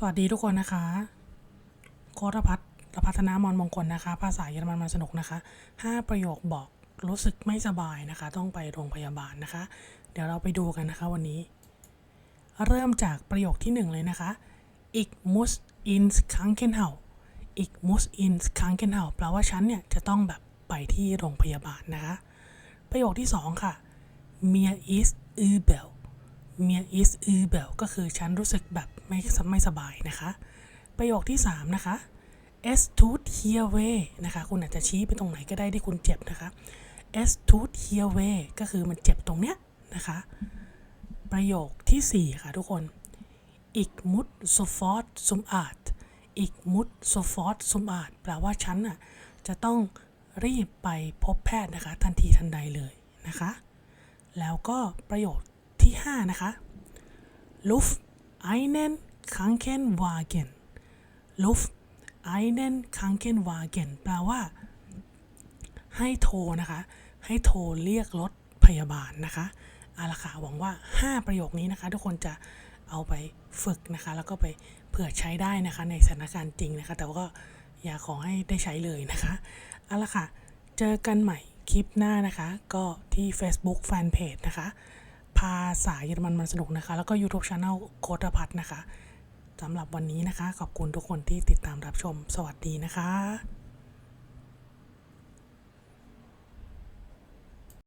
สวัสดีทุกคนนะคะ โคตรพัฒน์ปรพัฒนามอนมงคลนะคะ ภาษาเยอรมันมันสนุกนะคะ 5 ประโยคบอกรู้สึกไม่สบายนะคะ ต้องไปโรงพยาบาลนะคะ เดี๋ยวเราไปดูกันนะคะวันนี้ เริ่มจากประโยคที่ 1 เลยนะคะ ik muss ins Krankenhaus ik muss ins Krankenhaus แปลว่าฉันเนี่ยจะต้องแบบไปที่โรงพยาบาลนะคะ ประโยคที่ 2 ค่ะ mir ist übel mir ist übel ก็คือฉันรู้สึกแบบไม่ไม่สบายนะคะ ประโยคที่ 3 นะคะ es tut hier weh นะคะ คุณอาจจะชี้ไปตรงไหนก็ได้ที่คุณเจ็บนะคะ es tut hier weh ก็คือมันเจ็บตรงเนี้ยนะคะ ประโยคทีสี่4 ค่ะทุกคน ik moet sofort zum Arzt ik moet sofort zum Arzt แปลว่าฉันน่ะจะต้องรีบไปพบแพทย์นะคะ ทันทีทันใดเลยนะคะ แล้วก็ประโยค ที่ 5 นะคะ Luft einen Krankenwagen Luft einen Krankenwagen แปลว่า ให้โทรนะคะ ให้โทรเรียกรถพยาบาลนะคะอาละค่ะหวังว่า 5 ประโยคนี้นะคะ ทุกคนจะเอาไปฝึกนะคะ แล้วก็ไปเผื่อใช้ได้นะคะ ในสถานการณ์จริงนะคะ แต่ว่าก็อย่าขอให้ได้ใช้เลยนะคะเอาละค่ะ เจอกันใหม่คลิปหน้านะคะ ก็ที่ Facebook Fanpage นะคะ ภาษาเยอรมันมันสนุกนะคะ แล้วก็ YouTube Channel โคตรพัฒน์นะคะสำหรับวันนี้นะคะ ขอบคุณทุกคนที่ติดตามรับชม สวัสดีนะคะ